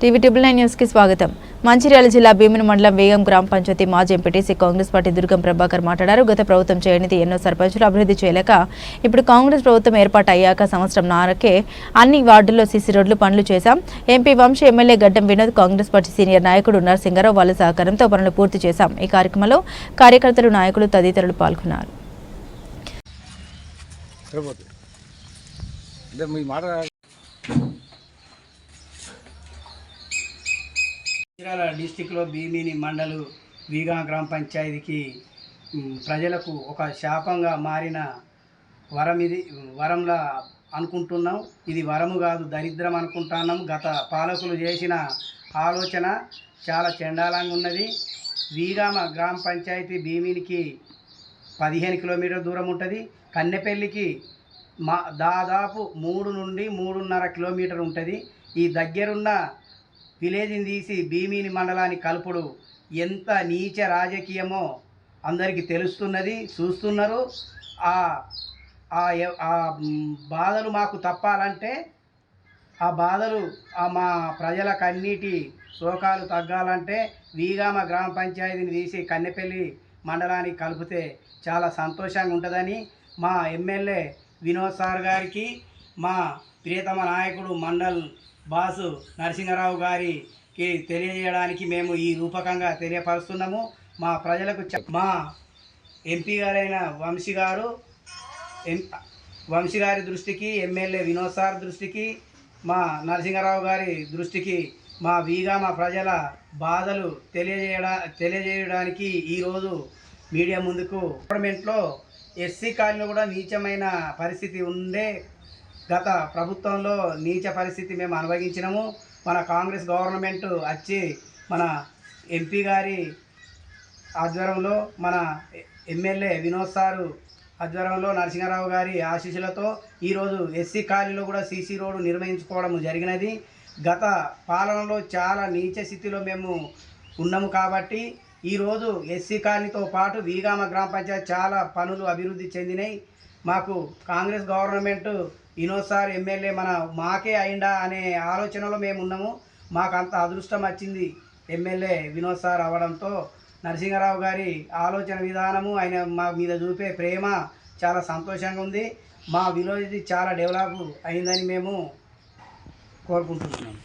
TV triple nine న్యూస్కి స్వాగతం. మంచిర్యాల జిల్లా భీమిని మండలం వేగం గ్రామ పంచాయతీ మాజీ MPTC Congress party Durgam Prabhakar మాట్లాడారు. గత ప్రభుత్వం చేయనిది ఎన్నో సర్పంచులు అభివృద్ధి చేయలేక ఇప్పుడు కాంగ్రెస్ ప్రభుత్వం ఏర్పాటు అయ్యాక సంవత్సరం నారకే అన్ని వార్డుల్లో సీసీ రోడ్లు పనులు చేశాం. ఎంపీ వంశీ ఎమ్మెల్యే గడ్డం వినోద్ కాంగ్రెస్ పార్టీ సీనియర్ నాయకుడు నరసింగారావు వాళ్ళ సహకారంతో పనులు పూర్తి చేశాం. ఈ కార్యక్రమంలో కార్యకర్తలు నాయకులు తదితరులు పాల్గొన్నారు. మంచిర్యాల డిస్టిక్లో భీమిని మండలు వీగా గ్రామ పంచాయతీకి ప్రజలకు ఒక శాపంగా మారిన వరం ఇది వరంలా అనుకుంటున్నాం. ఇది వరము కాదు దరిద్రం అనుకుంటున్నాం. గత పాలకులు చేసిన ఆలోచన చాలా చండాలంగా ఉన్నది. వీగామ గ్రామ పంచాయతీ భీమినికి పదిహేను కిలోమీటర్ దూరం ఉంటుంది. కన్నెపల్లికి మా దాదాపు మూడు నుండి మూడున్నర కిలోమీటర్ ఉంటుంది. ఈ దగ్గరున్న విలేజ్ని తీసి భీమిని మండలాన్ని కలుపుడు. ఎంత నీచ రాజకీయమో అందరికీ తెలుస్తున్నది చూస్తున్నారు. ఆ ఆ బాధలు మాకు తప్పాలంటే ఆ బాధలు ఆ మా ప్రజలకన్నిటి శోకాలు తగ్గాలంటే వీగామ గ్రామ పంచాయతీని తీసి కన్నెపల్లి మండలానికి కలిపితే చాలా సంతోషంగా ఉంటుందని మా ఎమ్మెల్యే వినోద్ సార్ గారికి మా ప్రియతమ నాయకుడు మండల్ బాసు నరసింహారావు గారికి తెలియజేయడానికి మేము ఈ రూపకంగా తెలియపరుస్తున్నాము. మా ప్రజలకు చెప్- మా ఎంపీ గారైన వంశీ గారు ఎం వంశీ గారి దృష్టికి ఎమ్మెల్యే వినోద్ సార్ దృష్టికి మా నరసింహారావు గారి దృష్టికి మా వీగా మా ప్రజల బాధలు తెలియజేయడా తెలియజేయడానికి ఈరోజు మీడియా ముందుకు గవర్నమెంట్లో ఎస్సీ కాలనీలో కూడా నీచమైన పరిస్థితి ఉండే గత ప్రభుత్వంలో నీచ పరిస్థితి మేము అనుభవించినాము. మన కాంగ్రెస్ గవర్నమెంట్ వచ్చి మన ఎంపీ గారి ఆధ్వర్యంలో మన ఎమ్మెల్యే వినోద్ సారు ఆధ్వర్యంలో నరసింహారావు గారి ఆశీస్సులతో ఈరోజు ఎస్సీ ఖాళీలో కూడా సీసీ రోడ్డు నిర్వహించుకోవడం జరిగినది. గత పాలనలో చాలా నీచ స్థితిలో మేము ఉన్నాము కాబట్టి ఈరోజు ఎస్సీ కాలనీతో పాటు వీగామ గ్రామ పంచాయతీ చాలా పనులు అభివృద్ధి చెందినాయి. మాకు Congress government Vinod sir MLA మన మాకే అయిందా అనే ఆలోచనలో మేము ఉన్నాము. మాకు అంత అదృష్టం వచ్చింది ఎమ్మెల్యే వినోద్ సార్ అవ్వడంతో నరసింహారావు గారి ఆలోచన విధానము ఆయన మా మీద చూపే ప్రేమ చాలా సంతోషంగా ఉంది. మా విలేజ్ చాలా డెవలప్ అయిందని మేము కోరుకుంటున్నాం.